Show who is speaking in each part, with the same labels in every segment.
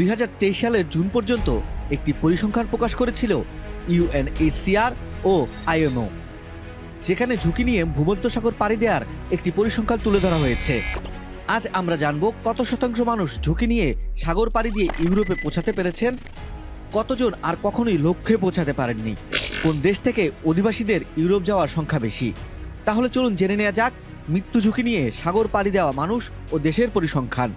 Speaker 1: দুই হাজার তেইশ সালের জুন পর্যন্ত একটি পরিসংখ্যান প্রকাশ করেছিল ইউএনএইচসিআর ও আইএমও যেখানে ঝুঁকি নিয়ে ভূমধ্যসাগর পাড়ি দেওয়ার একটি পরিসংখ্যান তুলে ধরা হয়েছে। আজ আমরা জানব কত শতাংশ মানুষ ঝুঁকি নিয়ে সাগর পাড়ি দিয়ে ইউরোপে পৌঁছাতে পেরেছেন, কতজন আর কখনোই লক্ষ্যে পৌঁছাতে পারেননি, কোন দেশ থেকে অধিবাসীদের ইউরোপ যাওয়ার সংখ্যা বেশি। তাহলে চলুন জেনে নেওয়া যাক, মৃত্যু ঝুঁকি নিয়ে সাগর পাড়ি দেওয়া মানুষ ও দেশের পরিসংখ্যান।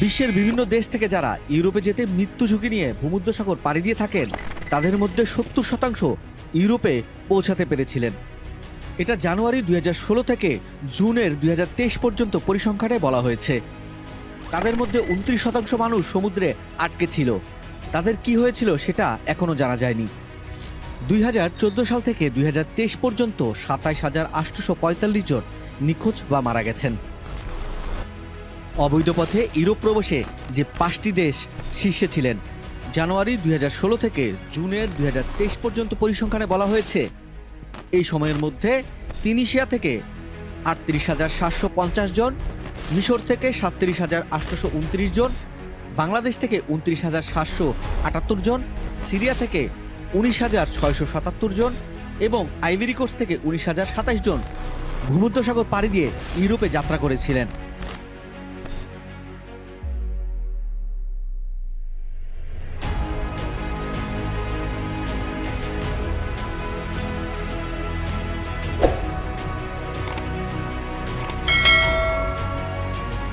Speaker 1: বিশ্বের বিভিন্ন দেশ থেকে যারা ইউরোপে যেতে মৃত্যু ঝুঁকি নিয়ে ভূমধ্যসাগর পাড়ি দিয়ে থাকেন, তাদের মধ্যে সত্তর শতাংশ ইউরোপে পৌঁছাতে পেরেছিলেন। এটা জানুয়ারি দুই হাজার ষোলো থেকে জুনের দুই হাজার তেইশ পর্যন্ত পরিসংখ্যানে বলা হয়েছে। তাদের মধ্যে উনত্রিশ শতাংশ মানুষ সমুদ্রে আটকে ছিল। তাদের কি হয়েছিল সেটা এখনও জানা যায়নি। দুই হাজার চোদ্দ সাল থেকে দুই হাজার তেইশ পর্যন্ত সাতাইশ হাজার আটশোশো জন নিখোঁজ বা মারা গেছেন। অবৈধ পথে ইউরোপ প্রবেশে যে পাঁচটি দেশ শীর্ষে ছিলেন, জানুয়ারি দুই হাজার ষোলো থেকে জুনের দুই হাজার তেইশ পর্যন্ত পরিসংখ্যানে বলা হয়েছে, এই সময়ের মধ্যে তিনিশিয়া থেকে আটত্রিশ হাজার সাতশো পঞ্চাশ জন, মিশর থেকে সাতত্রিশ হাজার আটশোশো উনত্রিশ জন, বাংলাদেশ থেকে উনত্রিশ হাজার সাতশো আটাত্তর জন, সিরিয়া থেকে উনিশ হাজার ছয়শো সাতাত্তর জন এবং আইভেরি কোস্ট থেকে উনিশ হাজার সাতাশ জন ভূমধ্যসাগর পাড়ি দিয়ে ইউরোপে যাত্রা করেছিলেন।